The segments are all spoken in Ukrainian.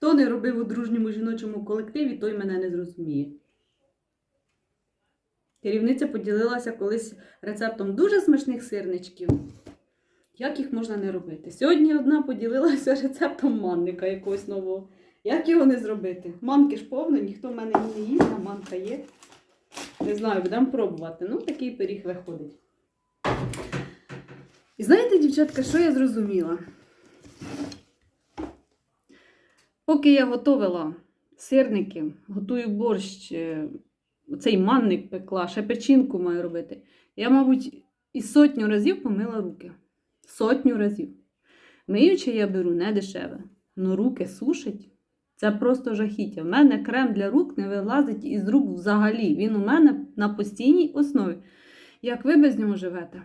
Хто не робив у дружньому жіночому колективі, той мене не зрозуміє. Керівниця поділилася колись рецептом дуже смачних сирничків. Як їх можна не робити? Сьогодні одна поділилася рецептом манника якогось нового. Як його не зробити? Манки ж повно, ніхто в мене не їсть, а манка є. Не знаю, будемо пробувати. Ну, такий пиріг виходить. І знаєте, дівчатка, що я зрозуміла? Поки я готувала сирники, готую борщ, е, цей манник пекла, ще печінку маю робити. Я, мабуть, і сотню разів помила руки. Сотню разів. Миючи я беру не дешеве, но руки сушить. Це просто жахіття. У мене крем для рук не вилазить із рук взагалі. Він у мене на постійній основі. Як ви без нього живете?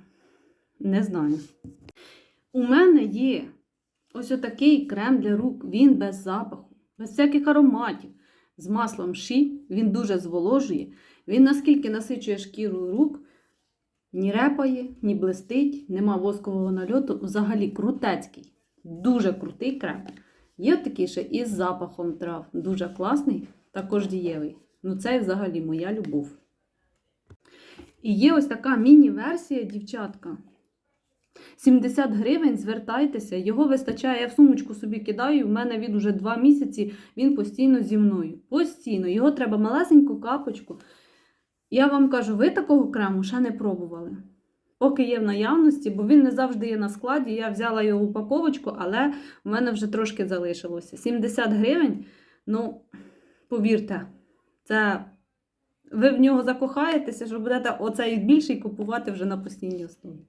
Не знаю. У мене є ось отакий крем для рук. Він без запаху, без всяких ароматів. З маслом ші, він дуже зволожує. Він наскільки насичує шкіру рук, ні репає, ні блистить, нема воскового нальоту. Взагалі крутецький. Дуже крутий крем. Є такий ще із запахом трав. Дуже класний, також дієвий. Ну, це взагалі моя любов. І є ось така міні-версія, дівчатка. 70 гривень, звертайтеся, його вистачає, я в сумочку собі кидаю, в мене він уже 2 місяці, він постійно зі мною. Постійно. Його треба малесеньку капочку. Я вам кажу, ви такого крему ще не пробували. Поки є в наявності, бо він не завжди є на складі. Я взяла його упаковочку, але в мене вже трошки залишилося. 70 гривень, ну, повірте, це ви в нього закохаєтеся, що будете оцей більший купувати вже на постійній основі.